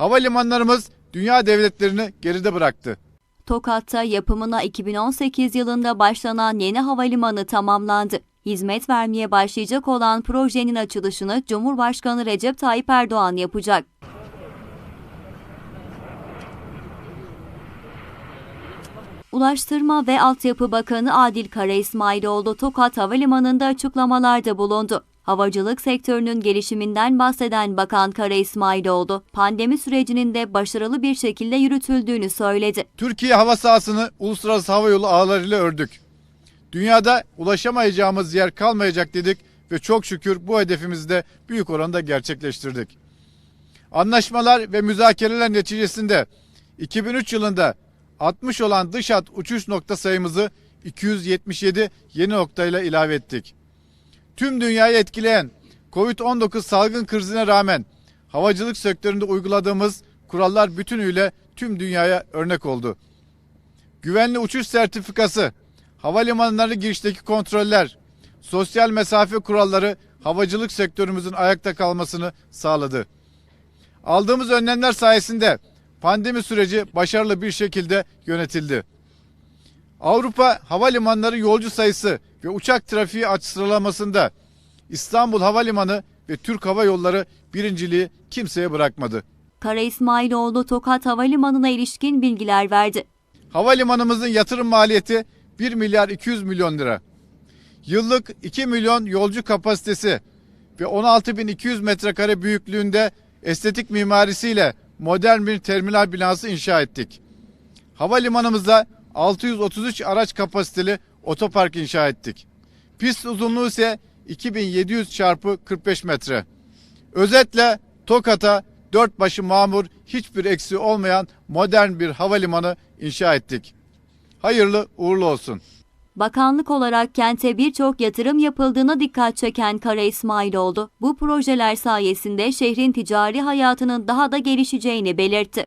Havalimanlarımız dünya devletlerini geride bıraktı. Tokat'ta yapımına 2018 yılında başlanan yeni havalimanı tamamlandı. Hizmet vermeye başlayacak olan projenin açılışını Cumhurbaşkanı Recep Tayyip Erdoğan yapacak. Ulaştırma ve Altyapı Bakanı Adil Kara İsmailoğlu Tokat Havalimanı'nda açıklamalarda bulundu. Havacılık sektörünün gelişiminden bahseden Bakan Kara İsmailoğlu, pandemi sürecinin de başarılı bir şekilde yürütüldüğünü söyledi. Türkiye hava sahasını uluslararası hava yolu ağlarıyla ördük. Dünyada ulaşamayacağımız yer kalmayacak dedik ve çok şükür bu hedefimizi de büyük oranda gerçekleştirdik. Anlaşmalar ve müzakereler neticesinde 2003 yılında 60 olan dış hat uçuş nokta sayımızı 277 yeni noktayla ilave ettik. Tüm dünyayı etkileyen Covid-19 salgın krizine rağmen havacılık sektöründe uyguladığımız kurallar bütünüyle tüm dünyaya örnek oldu. Güvenli uçuş sertifikası, havalimanları girişteki kontroller, sosyal mesafe kuralları havacılık sektörümüzün ayakta kalmasını sağladı. Aldığımız önlemler sayesinde pandemi süreci başarılı bir şekilde yönetildi. Avrupa havalimanları yolcu sayısı ve uçak trafiği aç sıralamasında İstanbul Havalimanı ve Türk Hava Yolları birinciliği kimseye bırakmadı. Kara İsmailoğlu Tokat Havalimanı'na ilişkin bilgiler verdi. Havalimanımızın yatırım maliyeti 1 milyar 200 milyon lira. Yıllık 2 milyon yolcu kapasitesi ve 16.200 metrekare büyüklüğünde estetik mimarisiyle modern bir terminal binası inşa ettik. Havalimanımızda 633 araç kapasiteli otopark inşa ettik. Pist uzunluğu ise 2700 çarpı 45 metre. Özetle Tokat'a dört başı mamur hiçbir eksiği olmayan modern bir havalimanı inşa ettik. Hayırlı uğurlu olsun. Bakanlık olarak kente birçok yatırım yapıldığına dikkat çeken Kara İsmailoğlu, bu projeler sayesinde şehrin ticari hayatının daha da gelişeceğini belirtti.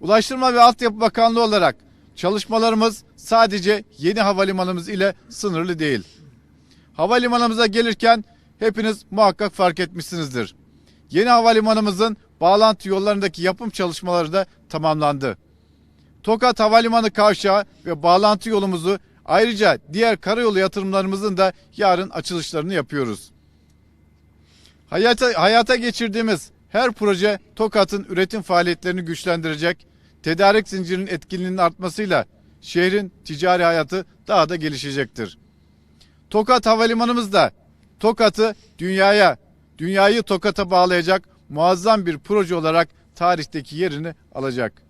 Ulaştırma ve Altyapı Bakanlığı olarak çalışmalarımız sadece yeni havalimanımız ile sınırlı değil. Havalimanımıza gelirken hepiniz muhakkak fark etmişsinizdir. Yeni havalimanımızın bağlantı yollarındaki yapım çalışmaları da tamamlandı. Tokat Havalimanı Kavşağı ve bağlantı yolumuzu ayrıca diğer karayolu yatırımlarımızın da yarın açılışlarını yapıyoruz. Hayata, hayata geçirdiğimiz her proje Tokat'ın üretim faaliyetlerini güçlendirecek, tedarik zincirinin etkinliğinin artmasıyla şehrin ticari hayatı daha da gelişecektir. Tokat Havalimanımız da Tokat'ı dünyaya, dünyayı Tokat'a bağlayacak muazzam bir proje olarak tarihteki yerini alacak.